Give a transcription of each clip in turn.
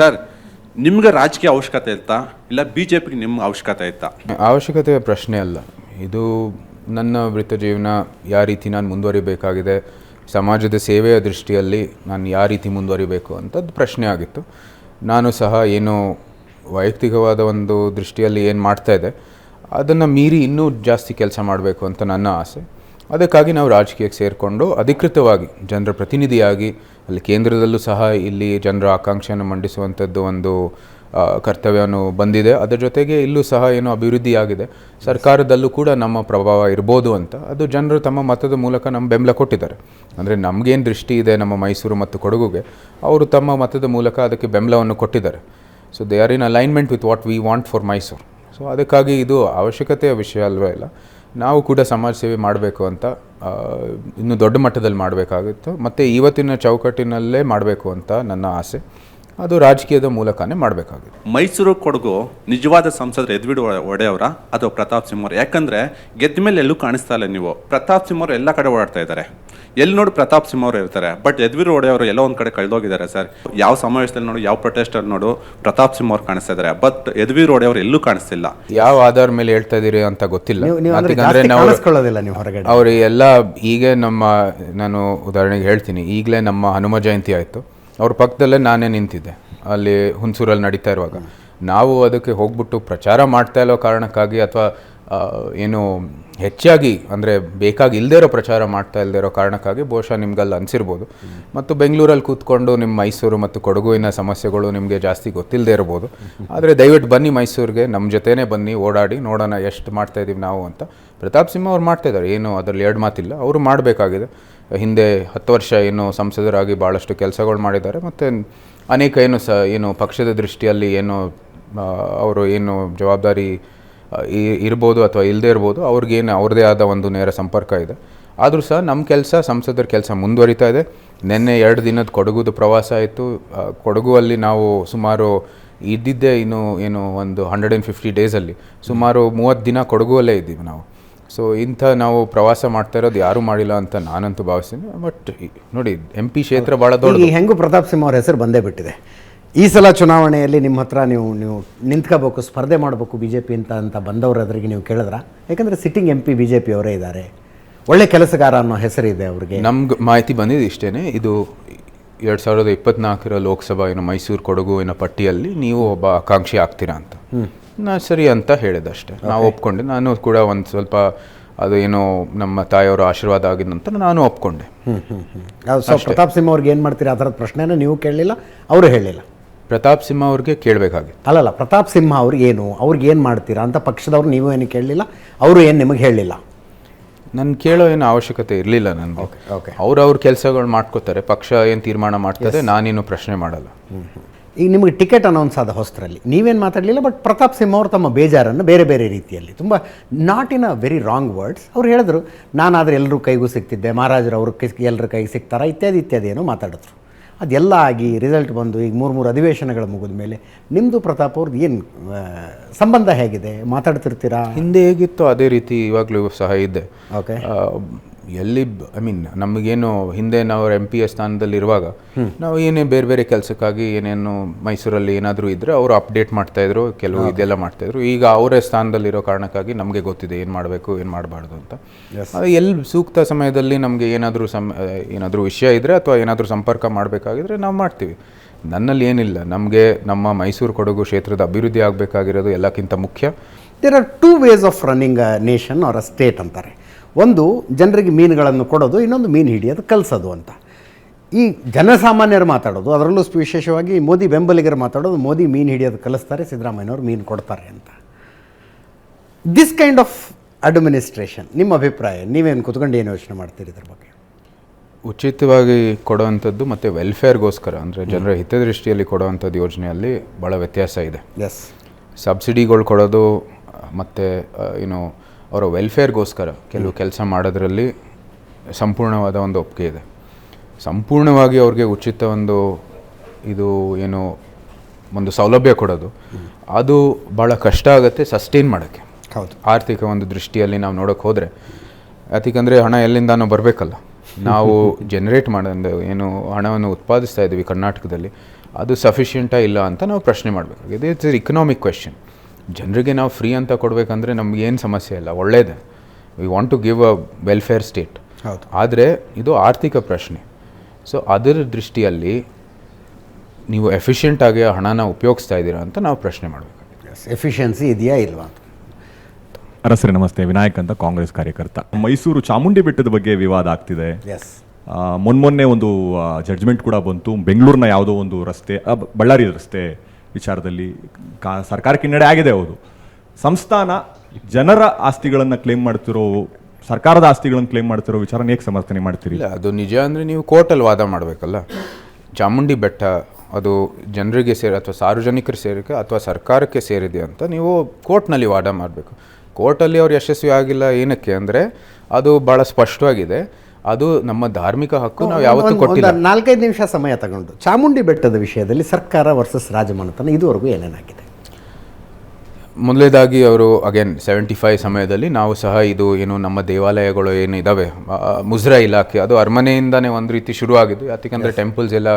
Sir, ನಿಮ್ಗೆ ರಾಜಕೀಯ ಅವಶ್ಯಕತೆ ಇತ್ತಾ? ಇಲ್ಲ ಬಿ ಜೆ ಪಿಗೆ ನಿಮ್ಗೆ ಅವಶ್ಯಕತೆ ಇತ್ತಾ? ಅವಶ್ಯಕತೆ ಪ್ರಶ್ನೆ ಅಲ್ಲ. ಇದು ನನ್ನ ವೃತ್ತ ಜೀವನ ಯಾವ ರೀತಿ ನಾನು ಮುಂದುವರಿಬೇಕಾಗಿದೆ, ಸಮಾಜದ ಸೇವೆಯ ದೃಷ್ಟಿಯಲ್ಲಿ ನಾನು ಯಾವ ರೀತಿ ಮುಂದುವರಿಬೇಕು ಅಂತದ್ದು ಪ್ರಶ್ನೆ ಆಗಿತ್ತು. ನಾನು ಸಹ ಏನು ವೈಯಕ್ತಿಕವಾದ ಒಂದು ದೃಷ್ಟಿಯಲ್ಲಿ ಏನು ಮಾಡ್ತಾ ಇದೆ ಅದನ್ನು ಮೀರಿ ಇನ್ನೂ ಜಾಸ್ತಿ ಕೆಲಸ ಮಾಡಬೇಕು ಅಂತ ನನ್ನ ಆಸೆ. ಅದಕ್ಕಾಗಿ ನಾವು ರಾಜಕೀಯಕ್ಕೆ ಸೇರಿಕೊಂಡು ಅಧಿಕೃತವಾಗಿ ಜನರ ಪ್ರತಿನಿಧಿಯಾಗಿ ಅಲ್ಲಿ ಕೇಂದ್ರದಲ್ಲೂ ಸಹ ಇಲ್ಲಿ ಜನರ ಆಕಾಂಕ್ಷೆಯನ್ನು ಮಂಡಿಸುವಂಥದ್ದು ಒಂದು ಕರ್ತವ್ಯವನ್ನು ಬಂದಿದೆ. ಅದರ ಜೊತೆಗೆ ಇಲ್ಲೂ ಸಹ ಏನು ಅಭಿವೃದ್ಧಿಯಾಗಿದೆ. ಸರ್ಕಾರದಲ್ಲೂ ಕೂಡ ನಮ್ಮ ಪ್ರಭಾವ ಇರ್ಬೋದು ಅಂತ. ಅದು ಜನರು ತಮ್ಮ ಮತದ ಮೂಲಕ ನಮ್ಮ ಬೆಂಬಲ ಕೊಟ್ಟಿದ್ದಾರೆ. ಅಂದರೆ ನಮಗೇನು ದೃಷ್ಟಿ ಇದೆ ನಮ್ಮ ಮೈಸೂರು ಮತ್ತು ಕೊಡಗುಗೆ, ಅವರು ತಮ್ಮ ಮತದ ಮೂಲಕ ಅದಕ್ಕೆ ಬೆಂಬಲವನ್ನು ಕೊಟ್ಟಿದ್ದಾರೆ. So they are in alignment with what we want for Mysuru so ಅದಕ್ಕಾಗಿ ಇದು ಅವಶ್ಯಕತೆಯ ವಿಷಯ ಅಲ್ವೇ ಇಲ್ಲ. ನಾವು ಕೂಡ ಸಮಾಜ ಸೇವೆ ಮಾಡಬೇಕು ಅಂತ ಇನ್ನೂ ದೊಡ್ಡ ಮಟ್ಟದಲ್ಲಿ ಮಾಡಬೇಕಾಗಿತ್ತು. ಮತ್ತು ಇವತ್ತಿನ ಚೌಕಟ್ಟಿನಲ್ಲೇ ಮಾಡಬೇಕು ಅಂತ ನನ್ನ ಆಸೆ. ಅದು ರಾಜಕೀಯದ ಮೂಲಕನೇ ಮಾಡಬೇಕಾಗಿದೆ. ಮೈಸೂರು ಕೊಡಗು ನಿಜವಾದ ಸಂಸದರು ಎದ್ವಿಡ್ ಒಡೆಯವರ ಅಥವಾ ಪ್ರತಾಪ್ ಸಿಂಹ ಅವ್ರ ಯಾಕಂದ್ರೆ ಗೆದ್ದ ಮೇಲೆ ಎಲ್ಲೂ ಕಾಣಿಸ್ತಾ ಇಲ್ಲ ನೀವು. ಪ್ರತಾಪ್ ಸಿಂಹ ಅವರು ಎಲ್ಲ ಕಡೆ ಓಡಾಡ್ತಾ ಇದ್ದಾರೆ. ಎಲ್ಲಿ ನೋಡಿ ಪ್ರತಾಪ್ ಸಿಂಹ ಅವರು ಇರ್ತಾರೆ. ಬಟ್ ಯದ್ವೀರ್ ಒಡೆಯವರು ಎಲ್ಲೋ ಒಂದು ಕಡೆ ಕಳೆದೋಗಿದ್ದಾರೆ ಸರ್. ಯಾವ ಸಮಾವೇಶದಲ್ಲಿ ನೋಡು ಯಾವ ಪ್ರೊಟೆಸ್ಟಲ್ಲಿ ನೋಡು ಪ್ರತಾಪ್ ಸಿಂಹ ಅವ್ರು ಕಾಣಿಸ್ತಾ ಇದ್ದಾರೆ. ಬಟ್ ಯದ್ವೀರ್ ಒಡೆಯವರು ಎಲ್ಲೂ ಕಾಣಿಸ್ತಿಲ್ಲ ಯಾವ ಆಧಾರ ಮೇಲೆ ಹೇಳ್ತಾ ಇದ್ದೀರಿ ಅಂತ ಗೊತ್ತಿಲ್ಲ. ಅವರು ಎಲ್ಲ ಈಗ ನಮ್ಮ ನಾನು ಉದಾಹರಣೆಗೆ ಹೇಳ್ತೀನಿ. ಈಗಲೇ ನಮ್ಮ ಹನುಮ ಜಯಂತಿ ಆಯಿತು. ಅವ್ರ ಪಕ್ಕದಲ್ಲೇ ನಾನೇ ನಿಂತಿದ್ದೆ. ಅಲ್ಲಿ ಹುಣಸೂರಲ್ಲಿ ನಡೀತಾ ಇರುವಾಗ. ನಾವು ಅದಕ್ಕೆ ಹೋಗ್ಬಿಟ್ಟು ಪ್ರಚಾರ ಮಾಡ್ತಾ ಇರೋ ಕಾರಣಕ್ಕಾಗಿ ಅಥವಾ ಏನು ಹೆಚ್ಚಾಗಿ ಅಂದರೆ ಬೇಕಾಗಿ ಇಲ್ಲದೇ ಇರೋ ಪ್ರಚಾರ ಮಾಡ್ತಾ ಇಲ್ಲದೆ ಇರೋ ಕಾರಣಕ್ಕಾಗಿ ಬಹುಶಃ ನಿಮ್ಗಲ್ಲಿ ಅನಿಸಿರ್ಬೋದು. ಮತ್ತು ಬೆಂಗಳೂರಲ್ಲಿ ಕೂತ್ಕೊಂಡು ನಿಮ್ಮ ಮೈಸೂರು ಮತ್ತು ಕೊಡಗುವಿನ ಸಮಸ್ಯೆಗಳು ನಿಮಗೆ ಜಾಸ್ತಿ ಗೊತ್ತಿಲ್ಲದೆ ಇರ್ಬೋದು. ಆದರೆ ದಯವಿಟ್ಟು ಬನ್ನಿ ಮೈಸೂರಿಗೆ, ನಮ್ಮ ಜೊತೆನೇ ಬನ್ನಿ, ಓಡಾಡಿ, ನೋಡೋಣ ಎಷ್ಟು ಮಾಡ್ತಾ ಇದ್ದೀವಿ ನಾವು ಅಂತ. ಪ್ರತಾಪ್ ಸಿಂಹ ಅವ್ರು ಮಾಡ್ತಾ ಇದ್ದಾರೆ. ಏನು, ಅದರಲ್ಲಿ ಎರಡು ಮಾತಿಲ್ಲ. ಅವರು ಮಾಡಬೇಕಾಗಿದೆ. ಹಿಂದೆ ಹತ್ತು ವರ್ಷ ಏನು ಸಂಸದರಾಗಿ ಭಾಳಷ್ಟು ಕೆಲಸಗಳು ಮಾಡಿದ್ದಾರೆ. ಮತ್ತು ಅನೇಕ ಏನು ಸ, ಏನು ಪಕ್ಷದ ದೃಷ್ಟಿಯಲ್ಲಿ ಏನು ಅವರು ಏನು ಜವಾಬ್ದಾರಿ ಇರ್ಬೋದು ಅಥವಾ ಇಲ್ಲದೇ ಇರ್ಬೋದು, ಅವ್ರಿಗೇನು, ಅವ್ರದ್ದೇ ಆದ ಒಂದು ನೇರ ಸಂಪರ್ಕ ಇದೆ. ಆದರೂ ಸಹ ನಮ್ಮ ಕೆಲಸ, ಸಂಸದರ ಕೆಲಸ ಮುಂದುವರಿತಾ ಇದೆ. ನಿನ್ನೆ ಎರಡು ದಿನದ ಕೊಡಗುದು ಪ್ರವಾಸ ಆಯಿತು. ಕೊಡಗುವಲ್ಲಿ ನಾವು ಸುಮಾರು ಇದ್ದಿದ್ದೇ ಇನ್ನು, ಏನು ಒಂದು ಹಂಡ್ರೆಡ್ ಆ್ಯಂಡ್ ಫಿಫ್ಟಿ ಡೇಸಲ್ಲಿ ಸುಮಾರು ಮೂವತ್ತು ದಿನ ಕೊಡಗುವಲ್ಲೇ ಇದ್ದೀವಿ ನಾವು. ಸೊ ಇಂಥ ನಾವು ಪ್ರವಾಸ ಮಾಡ್ತಾ ಇರೋದು ಯಾರೂ ಮಾಡಿಲ್ಲ ಅಂತ ನಾನಂತೂ ಭಾವಿಸ್ತೀನಿ. ಬಟ್ ನೋಡಿ ಎಂ ಪಿ ಕ್ಷೇತ್ರ ಭಾಳ ದೊಡ್ಡ ಹೆಂಗು ಹೆಂಗೂ ಪ್ರತಾಪ್ ಸಿಂಹ ಅವ್ರ ಹೆಸರು ಬಂದೇ ಬಿಟ್ಟಿದೆ. ಈ ಸಲ ಚುನಾವಣೆಯಲ್ಲಿ ನಿಮ್ಮ ಹತ್ರ ನೀವು ನೀವು ನಿಂತ್ಕೋಬೇಕು ಸ್ಪರ್ಧೆ ಮಾಡಬೇಕು ಬಿ ಜೆ ಪಿ ಅಂತ ಅಂತ ಬಂದವ್ರ ಎದುರಿಗೆ ನೀವು ಕೇಳಿದ್ರ? ಯಾಕಂದರೆ sitting M P B J P ಅವರೇ ಇದ್ದಾರೆ. ಒಳ್ಳೆ ಕೆಲಸಗಾರ ಅನ್ನೋ ಹೆಸರಿದೆ ಅವ್ರಿಗೆ. ನಮ್ಗೆ ಮಾಹಿತಿ ಬಂದಿದ್ದು ಇಷ್ಟೇ ಇದು ಎರಡು ಸಾವಿರದ ಇಪ್ಪತ್ನಾಲ್ಕರ ಲೋಕಸಭಾ ಏನೋ ಮೈಸೂರು ಕೊಡಗು ಏನೋ ಪಟ್ಟಿಯಲ್ಲಿ ನೀವು ಒಬ್ಬ ಆಕಾಂಕ್ಷಿ ಆಗ್ತೀರಾ ಅಂತ. ನಾ ಸರಿ ಅಂತ ಹೇಳಿದಷ್ಟೇ. ನಾವು ಒಪ್ಕೊಂಡೆ. ನಾನು ಕೂಡ ಒಂದು ಸ್ವಲ್ಪ ಅದು ಏನೋ ನಮ್ಮ ತಾಯಿಯವರ ಆಶೀರ್ವಾದ ಆಗಿದ ನಂತರ ನಾನು ಒಪ್ಕೊಂಡೆ. ಹ್ಞೂ ಸೊ ಪ್ರತಾಪ್ ಸಿಂಹ ಅವ್ರಿಗೆ ಏನು ಮಾಡ್ತೀರಾ? ಆ ಥರದ ಪ್ರಶ್ನೆನ ನೀವು ಕೇಳಲಿಲ್ಲ ಅವರು ಹೇಳಿಲ್ಲ. ಪ್ರತಾಪ್ ಸಿಂಹ ಅವ್ರಿಗೆ ಕೇಳಬೇಕಾಗಿತ್ತು. ಅಲ್ಲಲ್ಲ ಪ್ರತಾಪ್ ಸಿಂಹ ಅವ್ರಿಗೆ ಏನು ಅವ್ರಿಗೆ ಏನು ಮಾಡ್ತೀರಾ ಅಂತ ಪಕ್ಷದವ್ರು ನೀವು ಏನು ಕೇಳಲಿಲ್ಲ ಅವರು ಏನು ನಿಮಗೆ ಹೇಳಿಲ್ಲ? ನನ್ನ ಕೇಳೋ ಏನು ಅವಶ್ಯಕತೆ ಇರಲಿಲ್ಲ ನನಗೆ. ಓಕೆ ಅವ್ರು ಅವ್ರ ಕೆಲಸಗಳು ಮಾಡ್ಕೋತಾರೆ ಪಕ್ಷ ಏನು ತೀರ್ಮಾನ ಮಾಡ್ತದೆ ನಾನೇನು ಪ್ರಶ್ನೆ ಮಾಡಲ್ಲ. ಈಗ ನಿಮಗೆ ಟಿಕೆಟ್ ಅನೌನ್ಸ್ ಆದ ಹೊಸ್ತರಲ್ಲಿ ನೀವೇನು ಮಾತಾಡಲಿಲ್ಲ ಬಟ್ ಪ್ರತಾಪ್ ಸಿಂಹ ಅವರು ತಮ್ಮ ಬೇಜಾರನ್ನು ಬೇರೆ ಬೇರೆ ರೀತಿಯಲ್ಲಿ ತುಂಬ not in a very wrong words ಅವ್ರು ಹೇಳಿದ್ರು. ನಾನಾದರೆ ಎಲ್ಲರೂ ಕೈಗೂ ಸಿಗ್ತಿದ್ದೆ ಮಹಾರಾಜರು ಅವ್ರ ಕೈ ಎಲ್ಲರ ಕೈಗೆ ಸಿಗ್ತಾರಾ ಇತ್ಯಾದಿ ಇತ್ಯಾದಿ ಏನೋ ಮಾತಾಡಿದ್ರು. ಅದೆಲ್ಲ ಆಗಿ ರಿಸಲ್ಟ್ ಬಂದು ಈಗ ಮೂರು ಮೂರು ಅಧಿವೇಶನಗಳು ಮುಗಿದ ಮೇಲೆ ನಿಮ್ಮದು ಪ್ರತಾಪ್ ಅವ್ರದ್ದು ಏನು ಸಂಬಂಧ ಹೇಗಿದೆ? ಮಾತಾಡ್ತಿರ್ತೀರಾ? ಹಿಂದೆ ಹೇಗಿತ್ತು ಅದೇ ರೀತಿ ಇವಾಗಲೂ ಸಹ ಇದೆ. ಓಕೆ ಎಲ್ಲಿ ಐ ಮೀನ್ ನಮಗೇನು ಹಿಂದೆ ನಾವು ಎಂ ಪಿ ಎ ಸ್ಥಾನದಲ್ಲಿರುವಾಗ ನಾವು ಏನೇ ಬೇರೆ ಬೇರೆ ಕೆಲಸಕ್ಕಾಗಿ ಏನೇನು ಮೈಸೂರಲ್ಲಿ ಏನಾದರೂ ಇದ್ದರೆ ಅವರು ಅಪ್ಡೇಟ್ ಮಾಡ್ತಾಯಿದ್ರು ಕೆಲವು ಇದೆಲ್ಲ ಮಾಡ್ತಾಯಿದ್ರು ಈಗ ಅವರೇ ಸ್ಥಾನದಲ್ಲಿರೋ ಕಾರಣಕ್ಕಾಗಿ ನಮಗೆ ಗೊತ್ತಿದೆ ಏನು ಮಾಡಬೇಕು ಏನು ಮಾಡಬಾರ್ದು ಅಂತ. ಎಲ್ಲಿ ಸೂಕ್ತ ಸಮಯದಲ್ಲಿ ನಮಗೆ ಏನಾದರೂ ಸಮ ಏನಾದರೂ ವಿಷಯ ಇದ್ದರೆ ಅಥವಾ ಏನಾದರೂ ಸಂಪರ್ಕ ಮಾಡಬೇಕಾಗಿದ್ರೆ ನಾವು ಮಾಡ್ತೀವಿ. ನನ್ನಲ್ಲಿ ಏನಿಲ್ಲ. ನಮಗೆ ನಮ್ಮ ಮೈಸೂರು ಕೊಡಗು ಕ್ಷೇತ್ರದ ಅಭಿವೃದ್ಧಿ ಆಗಬೇಕಾಗಿರೋದು ಎಲ್ಲಕ್ಕಿಂತ ಮುಖ್ಯ. There are two ways of running a nation or a state ಅಂತಾರೆ. ಒಂದು ಜನರಿಗೆ ಮೀನುಗಳನ್ನು ಕೊಡೋದು ಇನ್ನೊಂದು ಮೀನು ಹಿಡಿಯೋದು ಕಲಿಸೋದು ಅಂತ. ಈ ಜನಸಾಮಾನ್ಯರು ಮಾತಾಡೋದು ಅದರಲ್ಲೂ ವಿಶೇಷವಾಗಿ ಮೋದಿ ಬೆಂಬಲಿಗರು ಮಾತಾಡೋದು ಮೋದಿ ಮೀನು ಹಿಡಿಯೋದು ಕಲಿಸ್ತಾರೆ ಸಿದ್ದರಾಮಯ್ಯನವರು ಮೀನು ಕೊಡ್ತಾರೆ ಅಂತ. ದಿಸ್ ಕೈಂಡ್ ಆಫ್ ಅಡ್ಮಿನಿಸ್ಟ್ರೇಷನ್ ನಿಮ್ಮ ಅಭಿಪ್ರಾಯ ನೀವೇನು ಕುತ್ಕೊಂಡು ಏನು ಯೋಚನೆ ಮಾಡ್ತೀರಿ ಇದ್ರ ಬಗ್ಗೆ? ಉಚಿತವಾಗಿ ಕೊಡುವಂಥದ್ದು ಮತ್ತು ವೆಲ್ಫೇರ್ಗೋಸ್ಕರ ಅಂದರೆ ಜನರ ಹಿತದೃಷ್ಟಿಯಲ್ಲಿ ಕೊಡುವಂಥದ್ದು ಯೋಜನೆಯಲ್ಲಿ ಭಾಳ ವ್ಯತ್ಯಾಸ ಇದೆ. ಎಸ್ ಸಬ್ಸಿಡಿಗಳು ಕೊಡೋದು ಮತ್ತು ಏನು ಅವರ ವೆಲ್ಫೇರ್ಗೋಸ್ಕರ ಕೆಲವು ಕೆಲಸ ಮಾಡೋದ್ರಲ್ಲಿ ಸಂಪೂರ್ಣವಾದ ಒಂದು ಒಪ್ಪಿಗೆ ಇದೆ. ಸಂಪೂರ್ಣವಾಗಿ ಅವ್ರಿಗೆ ಉಚಿತ ಒಂದು ಇದು ಏನು ಒಂದು ಸೌಲಭ್ಯ ಕೊಡೋದು ಅದು ಭಾಳ ಕಷ್ಟ ಆಗುತ್ತೆ ಸಸ್ಟೈನ್ ಮಾಡೋಕ್ಕೆ. ಹೌದು. ಆರ್ಥಿಕ ಒಂದು ದೃಷ್ಟಿಯಲ್ಲಿ ನಾವು ನೋಡೋಕೆ ಹೋದರೆ ಯಾಕಂದರೆ ಹಣ ಎಲ್ಲಿಂದಾನೋ ಬರಬೇಕಲ್ಲ. ನಾವು ಜನರೇಟ್ ಮಾಡೋದು ಏನು ಹಣವನ್ನು ಉತ್ಪಾದಿಸ್ತಾ ಇದ್ದೀವಿ ಕರ್ನಾಟಕದಲ್ಲಿ ಅದು ಸಫಿಷಿಯೆಂಟಾ ಇಲ್ಲ ಅಂತ ನಾವು ಪ್ರಶ್ನೆ ಮಾಡಬೇಕಾಗಿದೆ. ಇಟ್ಸ್ ಇಕನಾಮಿಕ್ ಕ್ವೆಶನ್ ಜನರಿಗೆ ನಾವು ಫ್ರೀ ಅಂತ ಕೊಡಬೇಕಂದ್ರೆ ನಮ್ಗೆ ಏನು ಸಮಸ್ಯೆ ಇಲ್ಲ ಒಳ್ಳೇದೇ. We want to give a welfare state ಹೌದು. ಆದರೆ ಇದು ಆರ್ಥಿಕ ಪ್ರಶ್ನೆ. ಸೊ ಅದರ ದೃಷ್ಟಿಯಲ್ಲಿ ನೀವು ಎಫಿಷಿಯೆಂಟ್ ಆಗಿ ಹಣನ ಉಪಯೋಗಿಸ್ತಾ ಇದ್ದೀರಾ ಅಂತ ನಾವು ಪ್ರಶ್ನೆ ಮಾಡಬೇಕು. ಎಫಿಷಿಯನ್ಸಿ ಇದೆಯಾ ಇಲ್ವಾ? ಅರಸರಿ ನಮಸ್ತೆ. ವಿನಾಯಕ್ ಅಂತ ಕಾಂಗ್ರೆಸ್ ಕಾರ್ಯಕರ್ತ. ಮೈಸೂರು ಚಾಮುಂಡಿ ಬೆಟ್ಟದ ಬಗ್ಗೆ ವಿವಾದ ಆಗ್ತಿದೆ. ಮೊನ್ಮೊನ್ನೆ ಒಂದು ಜಡ್ಜ್ಮೆಂಟ್ ಕೂಡ ಬಂತು. ಬೆಂಗಳೂರಿನ ಯಾವುದೋ ಒಂದು ರಸ್ತೆ ಬಳ್ಳಾರಿ ರಸ್ತೆ. ವಿಚಾರದಲ್ಲಿ ಕಾ, ಸರ್ಕಾರಕ್ಕೆ ಹಿನ್ನಡೆ ಆಗಿದೆ ಹೌದು. ಸಂಸ್ಥಾನ ಜನರ ಆಸ್ತಿಗಳನ್ನು ಕ್ಲೇಮ್ ಮಾಡ್ತಿರೋ, ಸರ್ಕಾರದ ಆಸ್ತಿಗಳನ್ನು ಕ್ಲೇಮ್ ಮಾಡ್ತಿರೋ ವಿಚಾರ ಏಕೆ ಸಮರ್ಥನೆ ಮಾಡ್ತೀರಿ? ಇಲ್ಲ, ಅದು ನಿಜ ಅಂದರೆ ನೀವು ಕೋರ್ಟಲ್ಲಿ ವಾದ ಮಾಡಬೇಕಲ್ಲ. ಚಾಮುಂಡಿ ಬೆಟ್ಟ, ಅದು ಜನರಿಗೆ ಸೇರಿ, ಅಥವಾ ಸಾರ್ವಜನಿಕರು ಸೇರಿಕೆ ಅಥವಾ ಸರ್ಕಾರಕ್ಕೆ ಸೇರಿದೆ ಅಂತ ನೀವು ಕೋರ್ಟ್ನಲ್ಲಿ ವಾದ ಮಾಡಬೇಕು. ಕೋರ್ಟಲ್ಲಿ ಅವ್ರು ಯಶಸ್ವಿ ಆಗಿಲ್ಲ ಏನಕ್ಕೆ ಅಂದರೆ ಅದು ಭಾಳ ಸ್ಪಷ್ಟವಾಗಿದೆ. ಅದು ನಮ್ಮ ಧಾರ್ಮಿಕ ಹಕ್ಕು ನಾವು ಯಾವತ್ತೂ ಕೊಟ್ಟಿಲ್ಲ. ನಾಲ್ಕೈದು ನಿಮಿಷ ಸಮಯ ತಗೊಂಡು. ಚಾಮುಂಡಿ ಬೆಟ್ಟದ ವಿಷಯದಲ್ಲಿ ಸರ್ಕಾರ ವರ್ಸಸ್ ರಾಜಮನೆತನ ಇದುವರೆಗೂ ಏನೇನಾಗಿದೆ ಮೊದಲೇದಾಗಿ ಅವರು ಅಗೇನ್ ಸೆವೆಂಟಿ ಫೈವ್ ಸಮಯದಲ್ಲಿ ನಾವು ಸಹ ಇದು ಏನು ನಮ್ಮ ದೇವಾಲಯಗಳು ಏನು ಇದ್ದಾವೆ ಮುಜ್ರಾ ಇಲಾಖೆ ಅದು ಅರಮನೆಯಿಂದನೇ ಒಂದು ರೀತಿ ಶುರುವಾಗಿದ್ದು. ಯಾಕಂದರೆ ಟೆಂಪಲ್ಸ್ ಎಲ್ಲ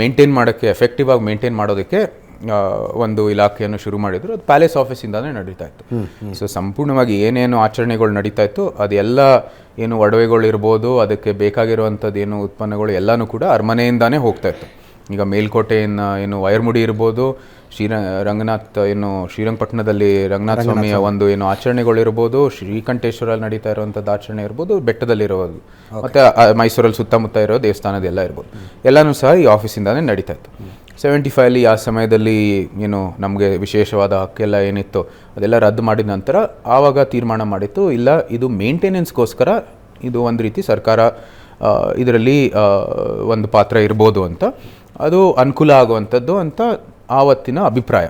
ಮೇಂಟೈನ್ ಮಾಡೋಕ್ಕೆ ಎಫೆಕ್ಟಿವ್ ಆಗಿ ಮೇಂಟೈನ್ ಮಾಡೋದಕ್ಕೆ ಒಂದು ಇಲಾಖೆಯನ್ನು ಶುರು ಮಾಡಿದ್ರು. ಅದು ಪ್ಯಾಲೇಸ್ ಆಫೀಸಿಂದಾನೇ ನಡೀತಾ ಇತ್ತು. ಸೊ ಸಂಪೂರ್ಣವಾಗಿ ಏನೇನು ಆಚರಣೆಗಳು ನಡೀತಾ ಇತ್ತು ಅದೆಲ್ಲ ಏನು ಒಡವೆಗಳು ಇರ್ಬೋದು ಅದಕ್ಕೆ ಬೇಕಾಗಿರುವಂಥದ್ದು ಏನು ಉತ್ಪನ್ನಗಳು ಎಲ್ಲನೂ ಕೂಡ ಅರಮನೆಯಿಂದಾನೇ ಹೋಗ್ತಾ ಇತ್ತು. ಈಗ ಮೇಲ್ಕೋಟೆಯನ್ನು ಏನು ವೈರ್ಮುಡಿ ಇರ್ಬೋದು ಶ್ರೀರ ರಂಗನಾಥ್ ಏನು ಶ್ರೀರಂಗಪಟ್ಟಣದಲ್ಲಿ ರಂಗನಾಥ ಸ್ವಾಮಿಯ ಒಂದು ಏನು ಆಚರಣೆಗಳಿರ್ಬೋದು ಶ್ರೀಕಂಠೇಶ್ವರಲ್ಲಿ ನಡೀತಾ ಇರುವಂಥದ್ದು ಆಚರಣೆ ಇರ್ಬೋದು ಬೆಟ್ಟದಲ್ಲಿರೋದು ಮತ್ತು ಮೈಸೂರಲ್ಲಿ ಸುತ್ತಮುತ್ತ ಇರೋ ದೇವಸ್ಥಾನದೆಲ್ಲ ಇರ್ಬೋದು. ಎಲ್ಲನೂ ಸಹ ಈ ಆಫೀಸಿಂದಾನೇ ನಡೀತಾ ಇತ್ತು. ಸೆವೆಂಟಿ ಫೈವಲ್ಲಿ ಆ ಸಮಯದಲ್ಲಿ ಏನು ನಮಗೆ ವಿಶೇಷವಾದ ಹಕ್ಕೆಲ್ಲ ಏನಿತ್ತು ಅದೆಲ್ಲ ರದ್ದು ಮಾಡಿದ ನಂತರ ಆವಾಗ ತೀರ್ಮಾನ ಮಾಡಿತ್ತು ಇಲ್ಲ ಇದು ಮೇಂಟೆನೆನ್ಸ್ಗೋಸ್ಕರ ಇದು ಒಂದು ರೀತಿ ಸರ್ಕಾರ ಇದರಲ್ಲಿ ಒಂದು ಪಾತ್ರ ಇರ್ಬೋದು ಅಂತ. ಅದು ಅನುಕೂಲ ಆಗುವಂಥದ್ದು ಅಂತ ಆವತ್ತಿನ ಅಭಿಪ್ರಾಯ.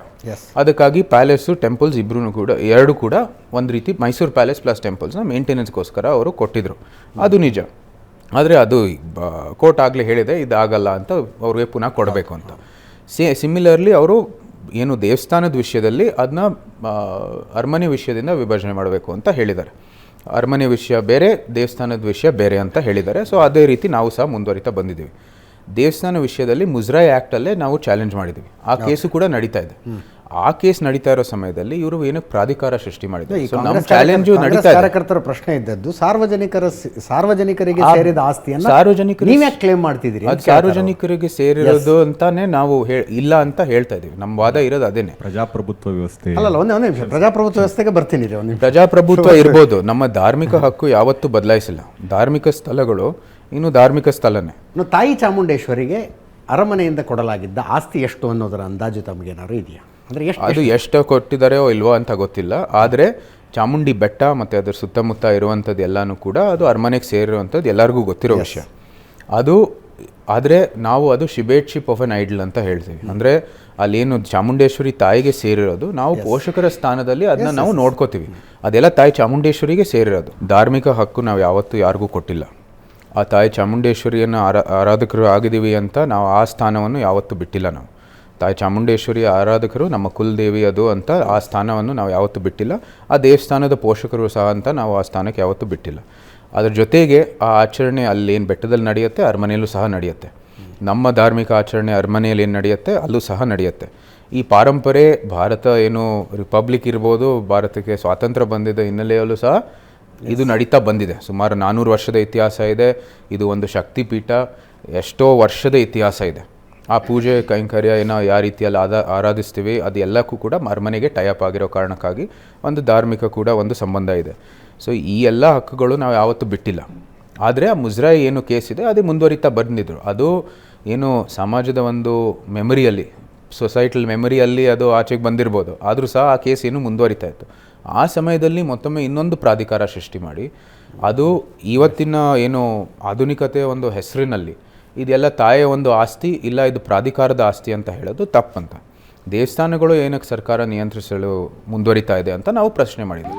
ಅದಕ್ಕಾಗಿ ಪ್ಯಾಲೇಸು ಟೆಂಪಲ್ಸ್ ಇಬ್ಬರೂ ಕೂಡ ಎರಡು ಕೂಡ ಒಂದು ರೀತಿ ಮೈಸೂರು ಪ್ಯಾಲೇಸ್ ಪ್ಲಸ್ ಟೆಂಪಲ್ಸ್ನ ಮೇಂಟೆನೆನ್ಸ್ಗೋಸ್ಕರ ಅವರು ಕೊಟ್ಟಿದ್ರು. ಅದು ನಿಜ. ಆದರೆ ಅದು ಕೋರ್ಟ್ ಆಗಲೇ ಹೇಳಿದೆ ಇದಾಗಲ್ಲ ಅಂತ ಅವ್ರಿಗೆ ಪುನಃ ಕೊಡಬೇಕು ಅಂತ. ಸೇ ಸಿಮಿಲರ್ಲಿ ಅವರು ಏನು ದೇವಸ್ಥಾನದ ವಿಷಯದಲ್ಲಿ ಅದನ್ನ ಅರಮನೆ ವಿಷಯದಿಂದ ವಿಭಜನೆ ಮಾಡಬೇಕು ಅಂತ ಹೇಳಿದ್ದಾರೆ. ಅರಮನೆ ವಿಷಯ ಬೇರೆ ದೇವಸ್ಥಾನದ ವಿಷಯ ಬೇರೆ ಅಂತ ಹೇಳಿದ್ದಾರೆ. ಸೊ ಅದೇ ರೀತಿ ನಾವು ಸಹ ಮುಂದುವರಿತಾ ಬಂದಿದ್ದೀವಿ. ದೇವಸ್ಥಾನ ವಿಷಯದಲ್ಲಿ ಮುಜ್ರಾಯ್ ಆ್ಯಕ್ಟಲ್ಲೇ ನಾವು ಚಾಲೆಂಜ್ ಮಾಡಿದ್ದೀವಿ. ಆ ಕೇಸು ಕೂಡ ನಡೀತಾ ಇದೆ. ಆ ಕೇಸ್ ನಡೀತಾ ಇರೋ ಸಮಯದಲ್ಲಿ ಇವರು ಏನಕ್ಕೆ ಪ್ರಾಧಿಕಾರ ಸೃಷ್ಟಿ ಈ ಮಾಡಿದ್ದಾರೆ ಚಾಲೆಂಜು ಕಾರ್ಯಕರ್ತರ- ನಡೀತಾ ಕಾರ್ಯಕರ್ತರ ಪ್ರಶ್ನೆ ಇದ್ದದ್ದು ಸಾರ್ವಜನಿಕರ ಸ- ಸಾರ್ವಜನಿಕರಿಗೆ ಸೇರಿದ ಆಸ್ತಿಯನ್ನು ಸಾರ್ವಜನಿಕರು ನೀವೇ ಕ್ಲೇಮ್ ಮಾಡ್ತಿದ್ದೀರಿ ಅದು ಸಾರ್ವಜನಿಕರಿಗೆ ಸೇರಿರೋದು ಅಂತಾನೆ ನಾವು ಇಲ್ಲ ಅಂತ ಹೇಳ್ತಾ ಇದೀವಿ ನಮ್ಮ ವಾದ ಇರೋದು ಅದೇನೆ. ಪ್ರಜಾಪ್ರಭುತ್ವ ವ್ಯವಸ್ಥೆ. ಅಲ್ಲ ಒಂದೇ ಒಂದೇ ನಿಮಿಷ. ಪ್ರಜಾಪ್ರಭುತ್ವ ವ್ಯವಸ್ಥೆಗೆ ಬರ್ತೀನಿ ಒಂದು ಪ್ರಜಾಪ್ರಭುತ್ವ ಇರ್ಬೋದು. ನಮ್ಮ ಧಾರ್ಮಿಕ ಹಕ್ಕು ಯಾವತ್ತೂ ಬದಲಾಯಿಸಿಲ್ಲ. ಧಾರ್ಮಿಕ ಸ್ಥಳಗಳು ಇನ್ನು ಧಾರ್ಮಿಕ ಸ್ಥಳನೇ. ತಾಯಿ ಚಾಮುಂಡೇಶ್ವರಿಗೆ ಅರಮನೆಯಿಂದ ಕೊಡಲಾಗಿದ್ದ ಆಸ್ತಿ ಎಷ್ಟು ಅನ್ನೋದರ ಅಂದಾಜು ತಮಗೇನಾದ್ರು ಇದೆಯಾ? ಅಂದ್ರೆ ಎಷ್ಟು ಅದು ಎಷ್ಟು ಕೊಟ್ಟಿದ್ದಾರೆಯೋ ಇಲ್ವೋ ಅಂತ ಗೊತ್ತಿಲ್ಲ. ಆದರೆ ಚಾಮುಂಡಿ ಬೆಟ್ಟ ಮತ್ತು ಅದರ ಸುತ್ತಮುತ್ತ ಇರುವಂಥದ್ದು ಎಲ್ಲನೂ ಕೂಡ ಅದು ಅರಮನೆಗೆ ಸೇರಿರುವಂಥದ್ದು ಎಲ್ಲರಿಗೂ ಗೊತ್ತಿರೋ ವಿಷಯ. ಅದು ಆದರೆ ನಾವು ಅದು ಶಿಬೇಟ್ಶಿಪ್ ಆಫ್ ಎನ್ ಐಡಲ್ ಅಂತ ಹೇಳ್ತೀವಿ. ಅಂದರೆ ಅಲ್ಲೇನು ಚಾಮುಂಡೇಶ್ವರಿ ತಾಯಿಗೆ ಸೇರಿರೋದು ನಾವು ಪೋಷಕರ ಸ್ಥಾನದಲ್ಲಿ ಅದನ್ನ ನಾವು ನೋಡ್ಕೋತೀವಿ. ಅದೆಲ್ಲ ತಾಯಿ ಚಾಮುಂಡೇಶ್ವರಿಗೆ ಸೇರಿರೋದು. ಧಾರ್ಮಿಕ ಹಕ್ಕು ನಾವು ಯಾವತ್ತೂ ಯಾರಿಗೂ ಕೊಟ್ಟಿಲ್ಲ. ಆ ತಾಯಿ ಚಾಮುಂಡೇಶ್ವರಿಯನ್ನು ಆರಾ ಆರಾಧಕರು ಆಗಿದ್ದೀವಿ ಅಂತ ನಾವು ಆ ಸ್ಥಾನವನ್ನು ಯಾವತ್ತೂ ಬಿಟ್ಟಿಲ್ಲ ನಾವು. ತಾಯಿ ಚಾಮುಂಡೇಶ್ವರಿ ಆರಾಧಕರು, ನಮ್ಮ ಕುಲದೇವಿ ಅದು ಅಂತ ಆ ಸ್ಥಾನವನ್ನು ನಾವು ಯಾವತ್ತೂ ಬಿಟ್ಟಿಲ್ಲ. ಆ ದೇವಸ್ಥಾನದ ಪೋಷಕರು ಸಹ ಅಂತ ನಾವು ಆ ಸ್ಥಾನಕ್ಕೆ ಯಾವತ್ತೂ ಬಿಟ್ಟಿಲ್ಲ. ಅದ್ರ ಜೊತೆಗೆ ಆ ಆಚರಣೆ ಅಲ್ಲೇನು ಬೆಟ್ಟದಲ್ಲಿ ನಡೆಯುತ್ತೆ, ಅರಮನೆಯಲ್ಲೂ ಸಹ ನಡೆಯುತ್ತೆ. ನಮ್ಮ ಧಾರ್ಮಿಕ ಆಚರಣೆ ಅರಮನೆಯಲ್ಲಿ ಏನು ನಡೆಯುತ್ತೆ, ಅಲ್ಲೂ ಸಹ ನಡೆಯುತ್ತೆ. ಈ ಪಾರಂಪರೆ ಭಾರತ ಏನು ರಿಪಬ್ಲಿಕ್ ಇರ್ಬೋದು, ಭಾರತಕ್ಕೆ ಸ್ವಾತಂತ್ರ್ಯ ಬಂದಿದ್ದ ಹಿನ್ನೆಲೆಯಲ್ಲೂ ಸಹ ಇದು ನಡೀತಾ ಬಂದಿದೆ. ಸುಮಾರು ನಾನ್ನೂರು ವರ್ಷದ ಇತಿಹಾಸ ಇದೆ. ಇದು ಒಂದು ಶಕ್ತಿಪೀಠ, ಎಷ್ಟೋ ವರ್ಷದ ಇತಿಹಾಸ ಇದೆ. ಆ ಪೂಜೆ, ಕೈಂಕರ್ಯ ಏನೋ ಯಾವ ರೀತಿಯಲ್ಲಿ ಆದ, ಆರಾಧಿಸ್ತೀವಿ, ಅದು ಎಲ್ಲಕ್ಕೂ ಕೂಡ ಅರಮನೆಗೆ ಟೈಅಪ್ ಆಗಿರೋ ಕಾರಣಕ್ಕಾಗಿ ಒಂದು ಧಾರ್ಮಿಕ ಕೂಡ ಒಂದು ಸಂಬಂಧ ಇದೆ. ಸೊ ಈ ಎಲ್ಲ ಹಕ್ಕುಗಳು ನಾವು ಯಾವತ್ತೂ ಬಿಟ್ಟಿಲ್ಲ. ಆದರೆ ಆ ಮುಜ್ರಾಯಿ ಏನು ಕೇಸ್ ಇದೆ, ಅದೇ ಮುಂದುವರಿತಾ ಬಂದಿದ್ರು. ಅದು ಏನು ಸಮಾಜದ ಒಂದು ಮೆಮರಿಯಲ್ಲಿ ಸೊಸೈಟಲ್ ಮೆಮರಿಯಲ್ಲಿ ಅದು ಆಚೆಗೆ ಬಂದಿರ್ಬೋದು. ಆದರೂ ಸಹ ಆ ಕೇಸ್ ಏನು ಮುಂದುವರಿತಾ ಇತ್ತು. ಆ ಸಮಯದಲ್ಲಿ ಮತ್ತೊಮ್ಮೆ ಇನ್ನೊಂದು ಪ್ರಾಧಿಕಾರ ಸೃಷ್ಟಿ ಮಾಡಿ, ಅದು ಇವತ್ತಿನ ಏನು ಆಧುನಿಕತೆಯ ಒಂದು ಹೆಸರಿನಲ್ಲಿ ಇದೆಲ್ಲ ತಾಯಿಯ ಒಂದು ಆಸ್ತಿ ಇಲ್ಲ ಇದು ಪ್ರಾಧಿಕಾರದ ಆಸ್ತಿ ಅಂತ ಹೇಳೋದು ತಪ್ಪಂತ. ದೇವಸ್ಥಾನಗಳು ಏನಕ್ಕೆ ಸರ್ಕಾರ ನಿಯಂತ್ರಿಸಲು ಮುಂದುವರಿತಾ ಇದೆ ಅಂತ ನಾವು ಪ್ರಶ್ನೆ ಮಾಡಿದ್ವಿ.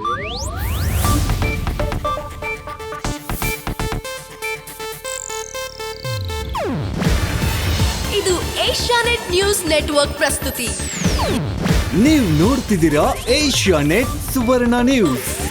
ಇದು ಏಷ್ಯಾನೆಟ್ ನ್ಯೂಸ್ ನೆಟ್ವರ್ಕ್ ಪ್ರಸ್ತುತಿ. ನೀವು ನೋಡ್ತಿದ್ದೀರಾ ಏಷ್ಯಾ ನೆಟ್ ಸುವರ್ಣ ನ್ಯೂಸ್.